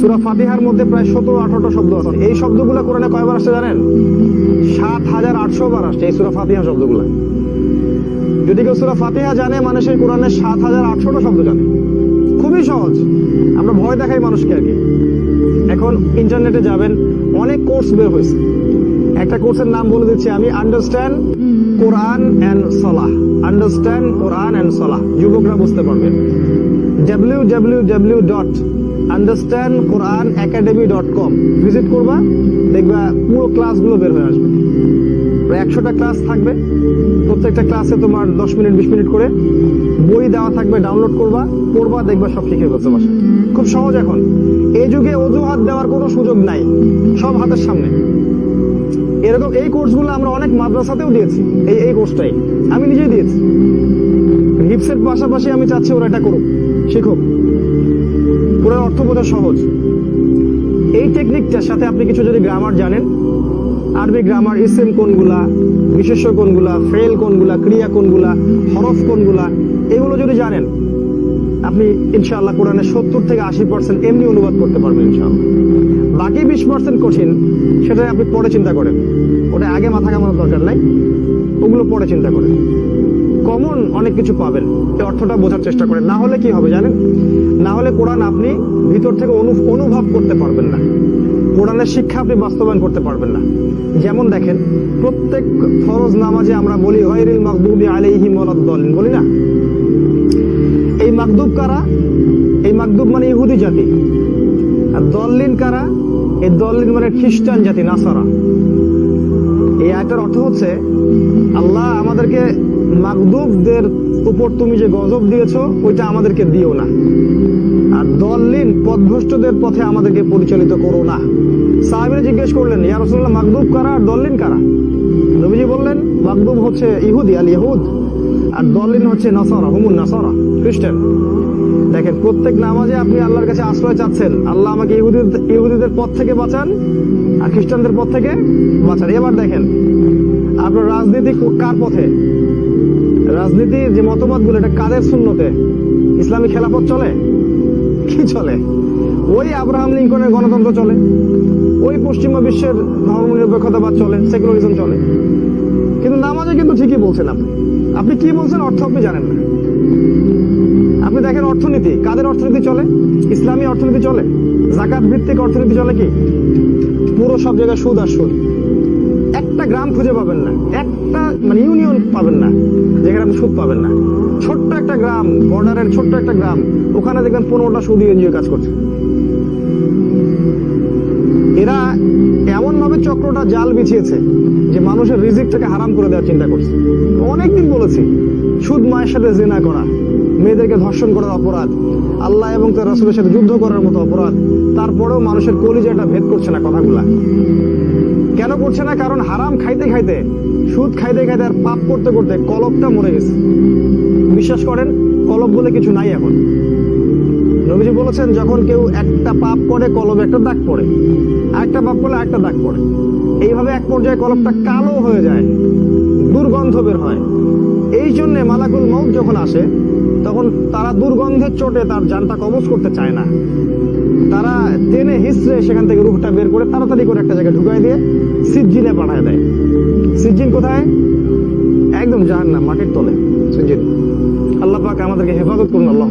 সুরা ফাতিহার মধ্যে প্রায় আঠারোটা শব্দ আছে। এই শব্দগুলো কোরআনে কয়বার আসছে জানেন? সাত হাজার আটশো বার আসছে এই সুরা ফাতিহা শব্দগুলো। যদি কেউ সুরা ফাতিহা জানে মানে সেই কোরআনের সাত হাজার আটশোটা শব্দ জানে। খুবই সহজ। আমরা ভয় দেখাই মানুষকে আর কি। এখন ইন্টারনেটে যাবেন, অনেক কোর্স বের হয়েছে। একটা কোর্সের নাম বলে দিচ্ছি আমি understand Quran and Salah understand Quran and Salah যুবকরা বুঝতে পারবেন W W W dot understand Quran academy dot com visit করবা, দেখবা পুরো ক্লাসগুলো বের হয়ে আসবে। প্রায় একশোটা ক্লাস থাকবে। প্রত্যেকটা ক্লাসে তোমার দশ মিনিট, বিশ মিনিট করে বই দেওয়া থাকবে ডাউনলোড করবা, পড়বা, দেখবা, সব শিখে ফেলতে বাসা খুব সহজ এখন। এই যুগে অজুহাত দেওয়ার কোনো সুযোগ নাই। সব হাতের সামনে। এরকম এই কোর্সগুলো আমরা অনেক মাদ্রাসাতেও দিয়েছি। এই এই কোর্সটাই আমি নিজেই দিয়েছি। হিপসের পাশাপাশি আমি চাচ্ছি ওরা এটা করুক, শিখুক। পুরো অর্থ বোঝা সহজ। এই টেকনিকটার সাথে আপনি কিছু যদি গ্রামার জানেন, আরবি গ্রামার ইসেম কোনগুলা, বিশেষ্য কোনগুলা, ফেল কোনগুলা, ক্রিয়া কোনগুলা, হরফ কোনগুলা, এগুলো যদি জানেন, আপনি ইনশাআল্লাহ কোরআনের সত্তর থেকে আশি পার্সেন্ট এমনি অনুবাদ করতে পারবেন ইনশাআল্লাহ। বাকি বিশ পার্সেন্ট কঠিন সেটা আপনি পরে চিন্তা করেন। ওটা আগে মাথা কামানোর দরকার নাই, ওগুলো পরে চিন্তা করেন। কমন অনেক কিছু পাবেন। এই অর্থটা বোঝার চেষ্টা করেন। না হলে কি হবে জানেন? না হলে কোরআন আপনি ভিতর থেকে অনু- অনুভব করতে পারবেন না। কোরআনের শিক্ষা আপনি বাস্তবায়ন করতে পারবেন না। যেমন দেখেন, প্রত্যেক ফরজ নামাজে আমরা বলি, গয়রিল মাগদুবি আলাইহিম ওয়ালাদ-দাল্লিন বলি না? এই মাকদুব কারা? এই মাকদুব মানে ইহুদি জাতি। আর দল্লিন কারা? এই দল্লিন মানে খ্রিস্টান জাতি, নাসারা। এই আয়টার অর্থ হচ্ছে, আল্লাহ আমাদেরকে মাকদুবদের উপর তুমি যে গজব দিয়েছ, ওইটা আমাদেরকে দিও না। আর দল্লিন পথভ্রষ্টদের পথে আমাদেরকে পরিচালিত করো না। সাহাবিরা জিজ্ঞেস করলেন, ইয়া রাসূলুল্লাহ মাকদুব কারা আর দল্লিন কারা? নবীজি বললেন মাকদুব হচ্ছে ইহুদি, আল ইহুদ। আর দলিন হচ্ছে নাসারা, হুমুন নাসারা, খ্রিস্টান। দেখেন, প্রত্যেক নামাজে আপনি আল্লাহর কাছে আশ্রয় চাচ্ছেন। আল্লাহ আমাকে ইহুদিদের ইহুদিদের পথ থেকে বাঁচান আর খ্রিস্টানদের পথ থেকে বাঁচান। এবার দেখেন, আপনার রাজনীতি কার পথে? রাজনীতির যে মতবাদগুলো, এটা কাদের শূন্যতে? ইসলামী খেলাপথ চলে? কি চলে? ওই আব্রাহাম লিঙ্কনের গণতন্ত্র চলে। ওই পশ্চিমা বিশ্বের ধর্মনিরপেক্ষতাবাদ চলে, সেকুলারিজম চলে। কিন্তু নামাজে কিন্তু ঠিকই বলছেন আপনি। আপনি কি বলছেন অর্থ আপনি জানেন না। আপনি দেখেন অর্থনীতি, কাদের অর্থনীতি চলে? ইসলামী অর্থনীতি চলে? জাকাত ভিত্তিক অর্থনীতি চলে কি? পুরো সব জায়গায় সুদ আর সুদ। একটা গ্রাম খুঁজে পাবেন না। একটা মানে ইউনিয়ন পাবেন না। যেখানে আপনি সুদ পাবেন না। ছোট্ট একটা গ্রাম বর্ডারের ছোট্ট একটা গ্রাম, ওখানে দেখবেন পনেরোটা সৌদি এনজিও কাজ করছে। এরা এমন ভাবে চক্রটা জাল বিছিয়েছে যে মানুষের রিজিকটাকে হারাম করে দেওয়ার চিন্তা করছে। অনেকদিন বলেছি সুদ মায়ের সাথে জেনা করা, মেয়েদেরকে ধর্ষণ করার অপরাধ, আল্লাহ এবং তার রাসুলের সাথে যুদ্ধ করার মতো অপরাধ, তারপরেও মানুষের কলিজাটা ভেদ করছে না কথাগুলা। কেন করছে না? কারণ হারাম খাইতে খাইতে, সুদ খাইতে খাইতে আর পাপ করতে করতে কলবটা মরে গেছে। বিশ্বাস করেন কলব বলে কিছু নাই এখন। নবীজি বলেছেন, যখন কেউ একটা পাপ করে, কলবে একটা দাগ পড়ে। আরেকটা পাপ করলে একটা দাগ পড়ে। এইভাবে এক পর্যায়ে কলবটা কালো হয়ে যায়, দুর্গন্ধ বের হয়। এই জন্যে মালাকুল মৌত যখন আসে, তখন তারা দুর্গন্ধের চোটে তার যানটা কবজ করতে চায় না। তারা টেনে হিসড়ে সেখান থেকে রুহটা বের করে তাড়াতাড়ি করে একটা জায়গায় ঢুকাই দিয়ে সিজ্জিনে পাঠায় দেয়। সিজ্জিন কোথায়? একদম জান না মাটির তলে। সিজ্জিন, আল্লাহ পাক আমাদেরকে হেফাজত করুন আল্লাহ